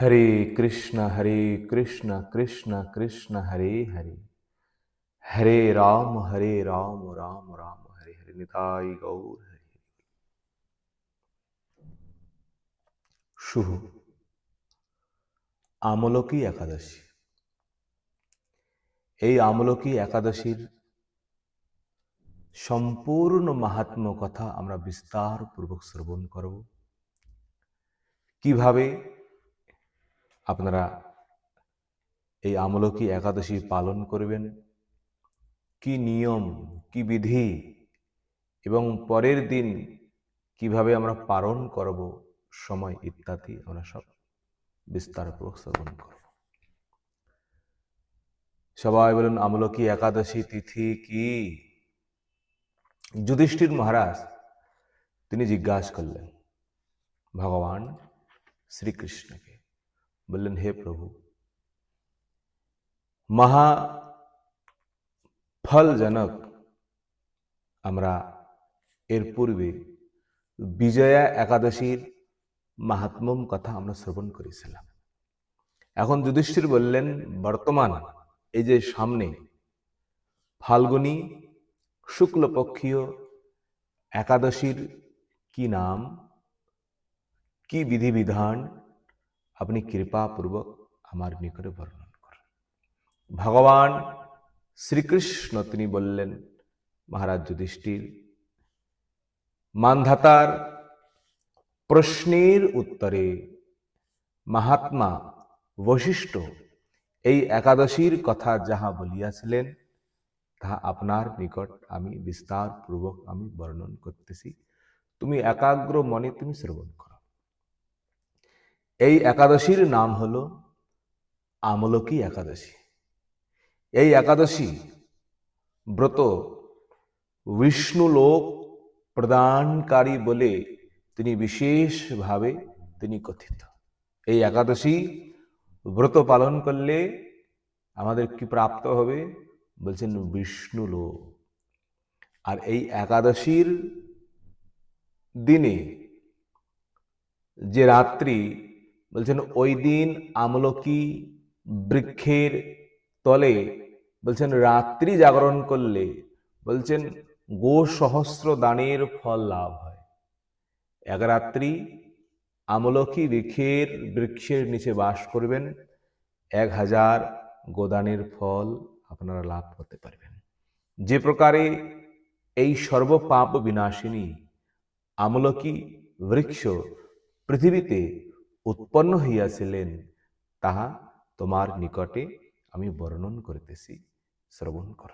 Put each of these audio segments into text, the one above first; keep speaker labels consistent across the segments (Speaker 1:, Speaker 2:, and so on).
Speaker 1: হরে কৃষ্ণ হরে কৃষ্ণ কৃষ্ণ কৃষ্ণ হরে হরে হরে রাম হরে রাম রাম রাম হরে হরে নিতাই গৌর হরে শুভ আমলকী একাদশী এই আমলকী একাদশীর সম্পূর্ণ মাহাত্ম্য কথা আমরা বিস্তার পূর্বক শ্রবণ করব কিভাবে আপনারা এই আমলকী একাদশী পালন করবেন কি নিয়ম কি বিধি এবং পরের দিন কিভাবে আমরা পালন করব সময় ইত্যাদি আমরা সব বিস্তারপূর্বক শ্রবণ করব সবাই বলেন আমলকি একাদশী তিথি কি যুধিষ্ঠির মহারাজ তিনি জিজ্ঞাসা করলেন ভগবান শ্রীকৃষ্ণকে বললেন হে প্রভু মহা ফলজনক আমরা এর পূর্বে বিজয়া একাদশীর মাহাত্মম কথা আমরা শ্রবণ করেছিলাম এখন যুধিষ্ঠির বললেন বর্তমান এই যে সামনে ফাল্গুনী শুক্লপক্ষীয় একাদশীর কি নাম কি বিধিবিধান আপনি কৃপাপূর্বক আমার নিকটে বর্ণন করেন ভগবান শ্রীকৃষ্ণ তিনি বললেন মহারাজ যুধিষ্ঠির মানধাতার প্রশ্নের উত্তরে মহাত্মা বশিষ্ঠ এই একাদশীর কথা যাহা বলিয়াছিলেন তাহা আপনার নিকট আমি বিস্তারপূর্বক আমি বর্ণন করতেছি তুমি একাগ্র মনে তুমি শ্রবণ করো এই একাদশীর নাম হল আমলকী একাদশী এই একাদশী ব্রত বিষ্ণুলোক প্রদানকারী বলে তিনি বিশেষভাবে তিনি কথিত এই একাদশী ব্রত পালন করলে আমাদের কি প্রাপ্ত হবে বলছেন বিষ্ণুলোক আর এই একাদশীর দিনে যে রাত্রি বলছেন ওই দিন আমলকি বৃক্ষের তলে বলছেন রাত্রি জাগরণ করলে বলছেন গো সহস্র দানের ফল লাভ হয় এক রাত্রি আমলকি বৃক্ষের বৃক্ষের নিচে বাস করবেন এক হাজার গোদানের ফল আপনারা লাভ করতে পারবেন যে প্রকারে এই সর্বপাপ বিনাশিনী আমলকি বৃক্ষ পৃথিবীতে উৎপন্ন হইয়াছিলেন তাহা তোমার নিকটে আমি বর্ণন করিতেছি শ্রবণ কর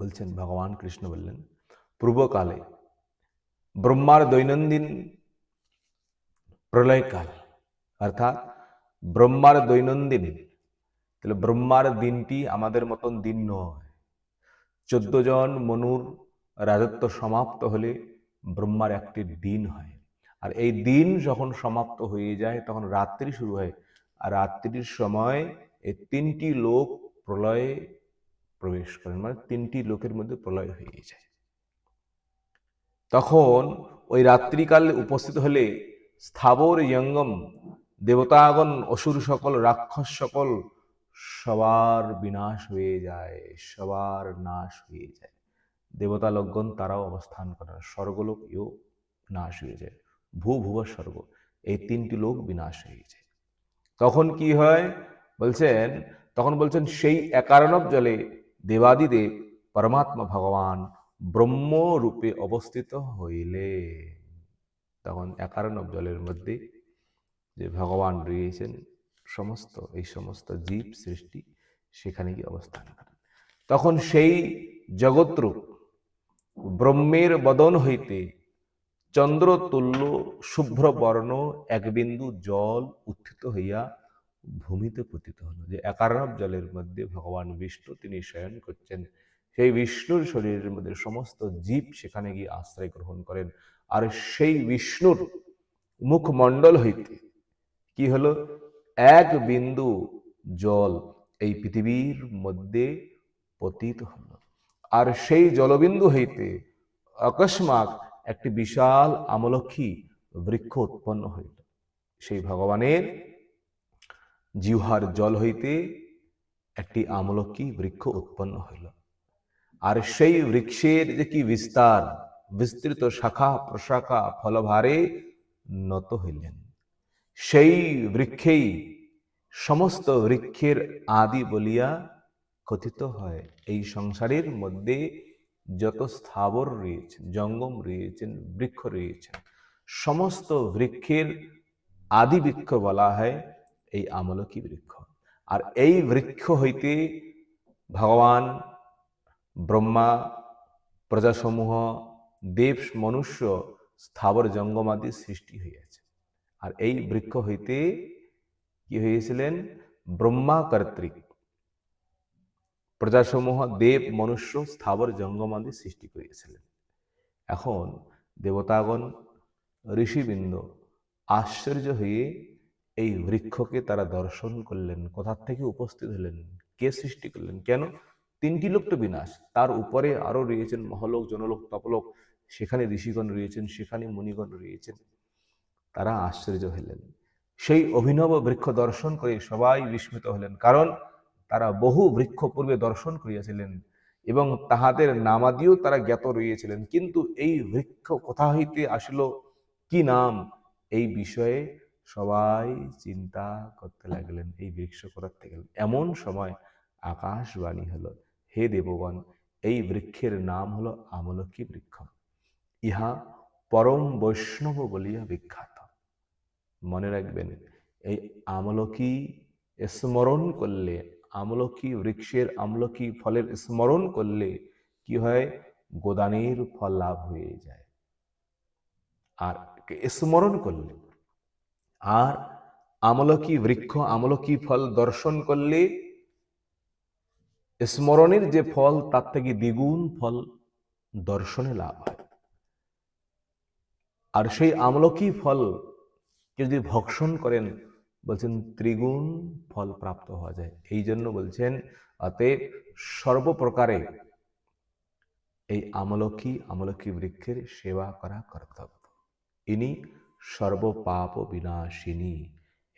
Speaker 1: বলছেন ভগবান কৃষ্ণ বললেন পূর্বকালে ব্রহ্মার দৈনন্দিন প্রলয়কাল অর্থাৎ ব্রহ্মার দৈনন্দিন তাহলে ব্রহ্মার দিনটি আমাদের মতন দিন নয় চোদ্দ জন মনুর রাজত্ব সমাপ্ত হলে ব্রহ্মার একটি দিন হয় আর এই দিন যখন সমাপ্ত হয়ে যায় তখন রাত্রি শুরু হয় আর রাত্রির সময় এই তিনটি লোক প্রলয়ে প্রবেশ করেন মানে তিনটি লোকের মধ্যে প্রলয় হয়ে যায় তখন ওই রাত্রিকাল উপস্থিত হলে স্থাবর ইয়ঙ্গম দেবতাগণ অসুর সকল রাক্ষস সকল সবার বিনাশ হয়ে যায় সবার নাশ হয়ে যায় দেবতা লোকগণ তারাও অবস্থান করে স্বর্গলোক ইও নাশ হয়ে যায় ভূ ভুব স্বর্গ এই তিনটি লোক বিনাশ হয়েছে তখন কি হয় বলছেন তখন বলছেন সেই একারণব জলে দেবাদিদেব পরমাত্মা ভগবান ব্রহ্মরূপে রূপে অবস্থিত হইলে তখন একারণব জলের মধ্যে যে ভগবান রয়েছেন সমস্ত এই সমস্ত জীব সৃষ্টি সেখানে গিয়ে অবস্থান করেন তখন সেই জগৎরূপ ব্রহ্মের বদন হইতে চন্দ্রতুল্য বর্ণ এক বিন্দু জল উত্থিত হইয়া ভূমিতে পতিত হল যে একারব জলের মধ্যে ভগবান বিষ্ণু তিনি শয়ন করছেন সেই বিষ্ণুর শরীরের মধ্যে সমস্ত জীব সেখানে গিয়ে আশ্রয় গ্রহণ করেন আর সেই বিষ্ণুর মুখমণ্ডল হইতে কি হলো এক বিন্দু জল এই পৃথিবীর মধ্যে পতিত হল আর সেই জলবিন্দু হইতে অকস্মাৎ একটি বিশাল আমলক্ষী বৃক্ষ উৎপন্ন হইল সেই ভগবানের জিহার জল হইতে একটি আমলক্ষী বৃক্ষ উৎপন্ন হইল আর সেই বৃক্ষের যে কি বিস্তার বিস্তৃত শাখা প্রশাখা ফলভারে নত হইলেন সেই বৃক্ষেই সমস্ত বৃক্ষের আদি বলিয়া কথিত হয় এই সংসারের মধ্যে যত স্থাবর রয়েছেন জঙ্গম রয়েছেন বৃক্ষ রয়েছেন সমস্ত বৃক্ষের আদি বৃক্ষ বলা হয় এই আমলকি বৃক্ষ আর এই বৃক্ষ হইতে ভগবান ব্রহ্মা প্রজাসমূহ দেব মনুষ্য স্থাবর জঙ্গম আদি সৃষ্টি হইয়াছে আর এই বৃক্ষ হইতে কি হয়েছিলেন ব্রহ্মা কর্তৃক প্রজাসমূহ দেব মনুষ্য স্থাবর জঙ্গমাদি সৃষ্টি করিয়াছিলেন এখন দেবতাগণ ঋষিবৃন্দ আশ্চর্য হয়ে এই বৃক্ষকে তারা দর্শন করলেন কোথার থেকে উপস্থিত হলেন কে সৃষ্টি করলেন কেন তিনটি লোক তো বিনাশ তার উপরে আরও রয়েছেন মহলোক জনলোক তপলোক সেখানে ঋষিগণ রয়েছেন সেখানে মুনিগণ রয়েছেন তারা আশ্চর্য হলেন সেই অভিনব বৃক্ষ দর্শন করে সবাই বিস্মিত হলেন কারণ তারা বহু বৃক্ষ পূর্বে দর্শন করিয়াছিলেন এবং তাহাদের নামাদিও তারা জ্ঞাত রইয়াছিলেন কিন্তু এই বৃক্ষ কোথা হইতে আসিল কি নাম এই বিষয়ে সবাই চিন্তা করতে লাগলেন এই বৃক্ষ কোথা থেকে এমন সময় আকাশবাণী হলো হে দেবগণ এই বৃক্ষের নাম হলো আমলকি বৃক্ষ ইহা পরম বৈষ্ণব বলিয়া বিখ্যাত মনে রাখবেন এই আমলকি স্মরণ করলে আমলকি বৃক্ষের আমলকি ফলের স্মরণ করলে কি হয় গোদানের ফল লাভ হয়ে যায় আর স্মরণ করলে আর আমলকি বৃক্ষ আমলকি ফল দর্শন করলে স্মরণের যে ফল তার থেকে দ্বিগুণ ফল দর্শনে লাভ হয় আর সেই আমলকি ফল যদি ভক্ষণ করেন বলছেন ত্রিগুণ ফল প্রাপ্ত হওয়া যায় এই জন্য বলছেন অতএব সর্বপ্রকারে এই আমলকি আমলকি বৃক্ষের সেবা করা কর্তব্য ইনি সর্বপাপ বিনাশিনী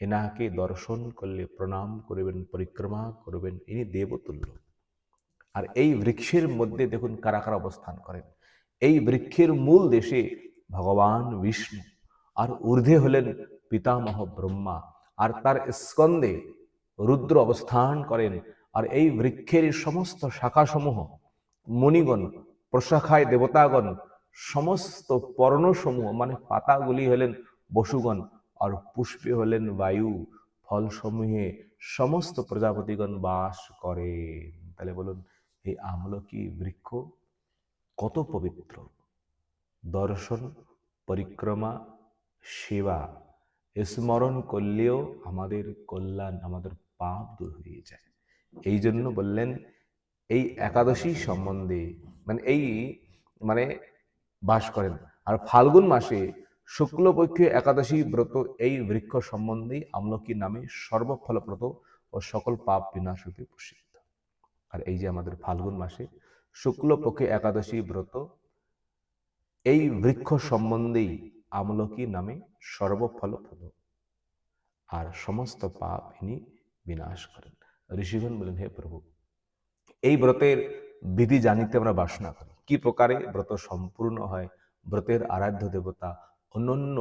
Speaker 1: এনাকে দর্শন করলে প্রণাম করবেন পরিক্রমা করবেন ইনি দেবতুল্য আর এই বৃক্ষের মধ্যে দেখুন কারা কারা অবস্থান করেন এই বৃক্ষের মূল দেশে ভগবান বিষ্ণু আর ঊর্ধ্বে হলেন পিতামহ ব্রহ্মা আর তার স্কন্দে রুদ্র অবস্থান করেন আর এই বৃক্ষের সমস্ত শাখাসমূহ মণিগণ প্রশাখায় দেবতাগণ সমস্ত পর্ণসমূহ মানে পাতাগুলি হলেন বসুগণ আর পুষ্পে হলেন বায়ু ফলসমূহে সমস্ত প্রজাপতিগণ বাস করেন তাহলে বলুন এই আমলকি বৃক্ষ কত পবিত্র দর্শন পরিক্রমা সেবা স্মরণ করলেও আমাদের কল্যাণ আমাদের পাপ দূর হয়ে যায় এই জন্য বললেন এই একাদশী সম্বন্ধে মানে এই মানে বাস করেন আর ফাল্গুন মাসে শুক্লপক্ষে একাদশী ব্রত এই বৃক্ষ সম্বন্ধে আমলকি নামে সর্বফলপ্রত ও সকল পাপ বিনাশরূপে প্রসিদ্ধ আর এই যে আমাদের ফাল্গুন মাসে শুক্লপক্ষে একাদশী ব্রত এই বৃক্ষ সম্বন্ধেই আমলকি নামে সর্বফলপ্রদ আর সমস্ত পাপ ইনি বিনাশ করেন ঋষিগণ বলেন হে প্রভু এই ব্রতের বিধি জানিতে আমরা বাসনা করি কি প্রকারে ব্রত সম্পূর্ণ হয় ব্রতের আরাধ্য দেবতা অন্যান্য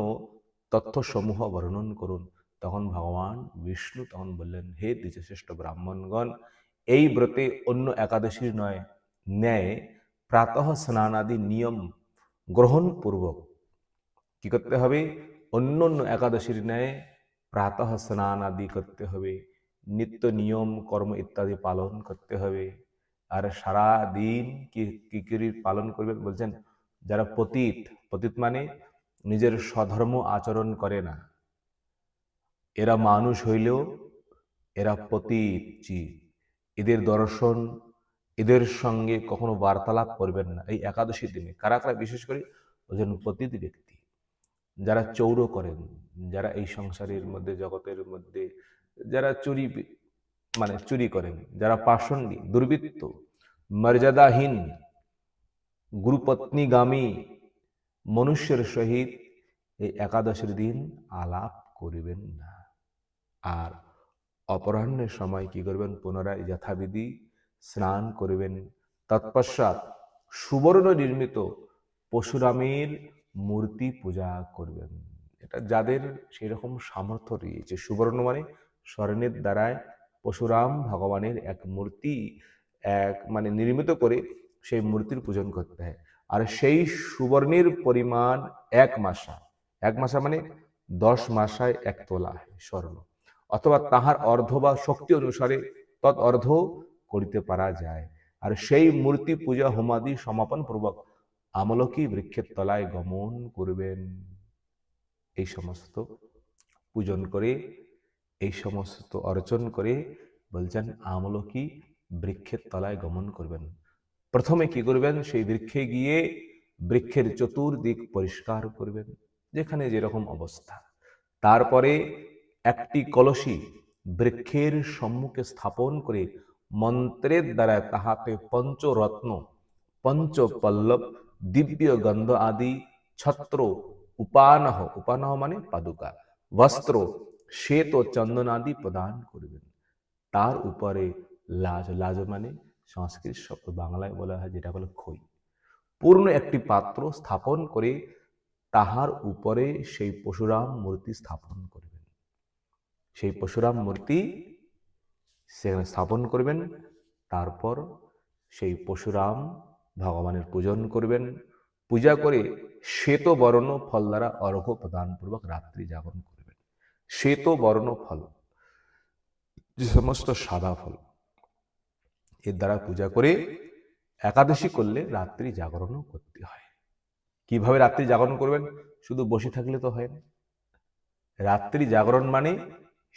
Speaker 1: তথ্যসমূহ বর্ণন করুন তখন ভগবান বিষ্ণু তখন বললেন হে দ্বিজশ্রেষ্ঠ ব্রাহ্মণগণ এই ব্রতে অন্য একাদশীর নয় ন্যায় প্রাতঃ স্নানাদি নিয়ম গ্রহণপূর্বক কি করতে হবে অন্য অন্য একাদশীর ন্যায় প্রাতঃ স্নান আদি করতে হবে নিত্য নিয়ম কর্ম ইত্যাদি পালন করতে হবে আর সারা দিন কি কি পালন করবেন বলছেন যারা পতীত পতীত মানে নিজের স্বধর্ম আচরণ করে না এরা মানুষ হইলেও এরা পতীত এদের দর্শন এদের সঙ্গে কখনো বার্তালাপ করবেন না এই একাদশী দিনে কারা কারা বিশেষ করে ওই পতীত ব্যক্তি যারা চৌর করেন যারা এই সংসারের মধ্যে জগতের মধ্যে যারা চুরি মানে চুরি করেন যারা পাষণ্ডী দুর্বৃত্ত মর্যাদাহীন গুরুপত্নীগামী মনুষ্যের সহিত এই একাদশের দিন আলাপ করিবেন না আর অপরাহ্নের সময় কি করবেন পুনরায় যথাবিধি স্নান করিবেন তৎপশ্চাৎ সুবর্ণ নির্মিত পশুরামের মূর্তি পূজা করবেন এটা যাদের সেরকম সামর্থ্য রয়েছে সুবর্ণ মানে স্বর্ণের দ্বারায় পরশুরাম ভগবানের এক মূর্তি এক মানে নির্মিত করে সেই মূর্তির পূজন করতে হয় আর সেই সুবর্ণের পরিমাণ এক মাসা এক মাসা মানে দশ মাসায় এক তোলা স্বর্ণ অথবা তাহার অর্ধ বা শক্তি অনুসারে তৎ অর্ধ করিতে পারা যায় আর সেই মূর্তি পূজা হোমাদি সমাপন পূর্বক আমলকি বৃক্ষের তলায় গমন করবেন এই সমস্ত পূজন করে এই সমস্ত অর্জন করে বলছেন আমলকি বৃক্ষের তলায় গমন করবেন প্রথমে কি করবেন সেই বৃক্ষে গিয়ে বৃক্ষের চতুর্দিক পরিষ্কার করবেন যেখানে যেরকম অবস্থা তারপরে একটি কলসি বৃক্ষের সম্মুখে স্থাপন করে মন্ত্রের দ্বারা তাহাতে পঞ্চরত্ন পঞ্চপল্লব দিব্য গন্ধ আদি ছত্র উপানহ উপানহ মানে পাদুকা বস্ত্র শ্বেত ও চন্দন আদি প্রদান করবেন তার উপরে লাজ লাজ মানে সংস্কৃত শব্দ বাংলায় বলা হয় যেটা হলো খই পূর্ণ একটি পাত্র স্থাপন করে তাহার উপরে সেই পশুরাম মূর্তি স্থাপন করবেন সেই পশুরাম মূর্তি সেখানে স্থাপন করবেন তারপর সেই পশুরাম ভগবানের পূজন করবেন পূজা করে শ্বেত বর্ণ ফল দ্বারা অর্ঘ প্রদানপূর্বক রাত্রি যাপন করবেন শ্বেত বর্ণ ফল যে সমস্ত সাদা ফল এর দ্বারা পূজা করে একাদশী করলে রাত্রি জাগরণও করতে হয় কিভাবে রাত্রি জাগরণ করবেন শুধু বসে থাকলে তো হয় না রাত্রি জাগরণ মানে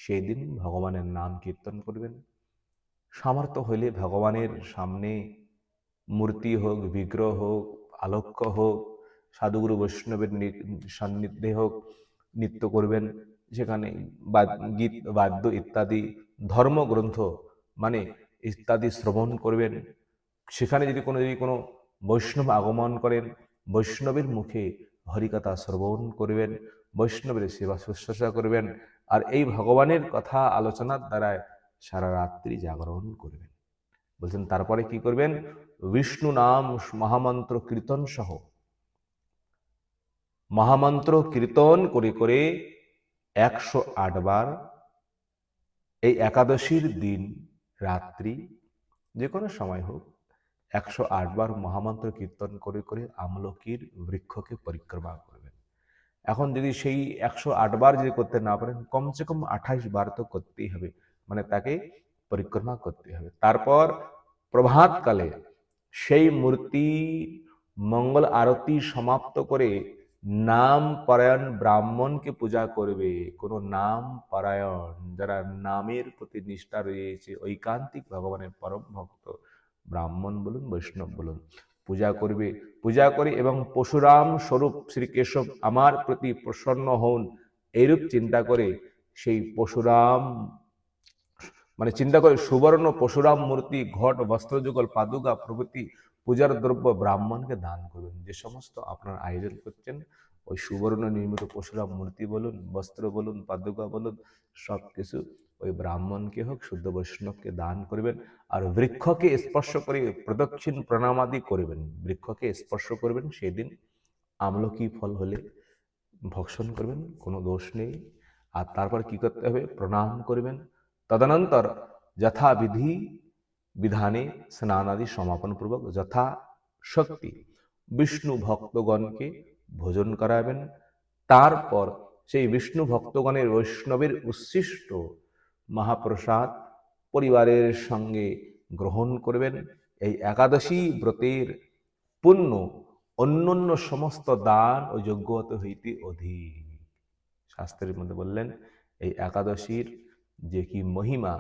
Speaker 1: সেই দিন ভগবানের নাম কীর্তন করবেন সামর্থ্য হইলে ভগবানের সামনে মূর্তি হোক বিগ্রহ হোক আলোক্য হোক সাধুগুরু বৈষ্ণবের সান্নিধ্যে হোক নৃত্য করবেন সেখানে গীত বাদ্য ইত্যাদি ধর্মগ্রন্থ মানে ইত্যাদি শ্রবণ করবেন সেখানে যদি কোনো যদি কোনো বৈষ্ণব আগমন করেন বৈষ্ণবের মুখে হরিকথা শ্রবণ করবেন বৈষ্ণবের সেবা শুশ্রূষা করবেন আর এই ভগবানের কথা আলোচনার দ্বারায় সারা রাত্রি জাগরণ করবেন বলছেন তারপরে কি করবেন বিষ্ণু নাম মহামন্ত্র কীর্তন সহ মহামন্ত্র কীর্তন করে করে একশো বার এই একাদশীর দিন রাত্রি যে কোনো সময় হোক একশো বার মহামন্ত্র কীর্তন করে করে আমলকির বৃক্ষকে পরিক্রমা করবেন এখন যদি সেই একশো বার যদি করতে না পারেন কমসে কম আঠাশ বার তো করতেই হবে মানে তাকে পরিক্রমা করতে হবে তারপর প্রভাতকালে সেই মূর্তি মঙ্গল আরতি সমাপ্ত করে নাম পারায়ণ ব্রাহ্মণকে পূজা করবে কোনো নাম পারায়ণ যারা নামের প্রতি নিষ্ঠা রয়েছে ঐকান্তিক ভগবানের পরম ভক্ত ব্রাহ্মণ বলুন বৈষ্ণব বলুন পূজা করবে পূজা করে এবং পশুরাম স্বরূপ শ্রীকেশব আমার প্রতি প্রসন্ন হন এইরূপ চিন্তা করে সেই পশুরাম মানে চিন্তা করে সুবর্ণ পশুরাম মূর্তি ঘট বস্ত্রযুগল পাদুকা প্রভৃতি পূজার দ্রব্য ব্রাহ্মণকে দান করবেন যে সমস্ত আপনার আয়োজন করছেন ওই সুবর্ণ নির্মিত পশুরাম মূর্তি বলুন বস্ত্র বলুন পাদুকা বলুন সব কিছু ওই ব্রাহ্মণকে হোক শুদ্ধ বৈষ্ণবকে দান করবেন আর বৃক্ষকে স্পর্শ করে প্রদক্ষিণ প্রণামাদি করবেন বৃক্ষকে স্পর্শ করবেন সেদিন আমলকি ফল হলে ভক্ষণ করবেন কোনো দোষ নেই আর তারপর কি করতে হবে প্রণাম করবেন তদনন্তর যথাবিধি বিধানে स्नानादि সমাপন পূর্বক যথা শক্তি বিষ্ণু ভক্তগণকে ভোজন করাবেন তারপর সেই বিষ্ণু ভক্তগণের বৈষ্ণবের উচ্ছিষ্ট মহাপ্রসাদ পরিবারের সঙ্গে গ্রহণ করবেন এই একাদশী ব্রতের পুণ্য অন্যান্য সমস্ত দান ও যোগ্যতা হইতে অধিক শাস্ত্রের মধ্যে বললেন এই একাদশীর যে কি মহিমা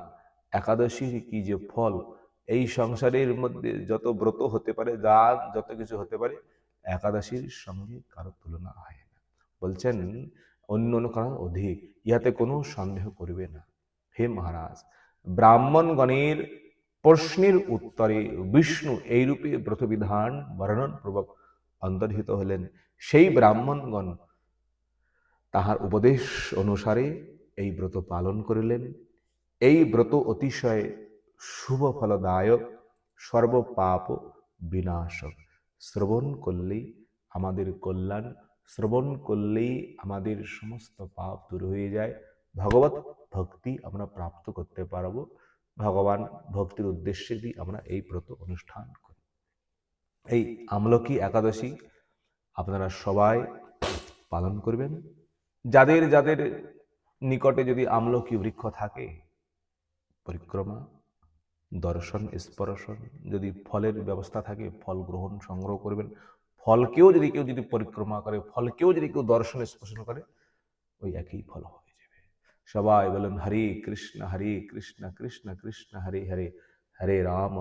Speaker 1: একাদশীর কি যে ফল এই সংসারের মধ্যে যত ব্রত হতে পারে দান যত কিছু হতে পারে একাদশীর সঙ্গে কারো তুলনা হয় না বলছেন অন্য অন্য কারণ অধিক ইহাতে কোনো সন্দেহ করবে না হে মহারাজ ব্রাহ্মণগণের প্রশ্নের উত্তরে বিষ্ণু এইরূপে ব্রতবিধান বর্ণনপূর্বক অন্তর্হিত হলেন সেই ব্রাহ্মণগণ তাহার উপদেশ অনুসারে এই ব্রত পালন করিলেন এই ব্রত অতিশয় শুভ ফলদায়ক সর্বপাপ বিনাশক শ্রবণ করলেই আমাদের কল্যাণ শ্রবণ করলেই আমাদের সমস্ত পাপ দূর হয়ে যায় ভগবত ভক্তি আমরা প্রাপ্ত করতে পারব ভগবান ভক্তির উদ্দেশ্যে দিয়ে আমরা এই ব্রত অনুষ্ঠান করি এই আমলকি একাদশী আপনারা সবাই পালন করবেন যাদের যাদের নিকটে যদি আমলকি বৃক্ষ থাকে পরিক্রমা দর্শন স্পর্শন যদি ফলের ব্যবস্থা থাকে ফল গ্রহণ সংগ্রহ করবেন ফলকেও যদি কেউ যদি পরিক্রমা করে ফলকেও যদি কেউ দর্শন স্পর্শন করে ওই একই ফল হয়ে যাবে সবাই বলেন হরে কৃষ্ণ হরে কৃষ্ণ কৃষ্ণ কৃষ্ণ হরে হরে হরে রাম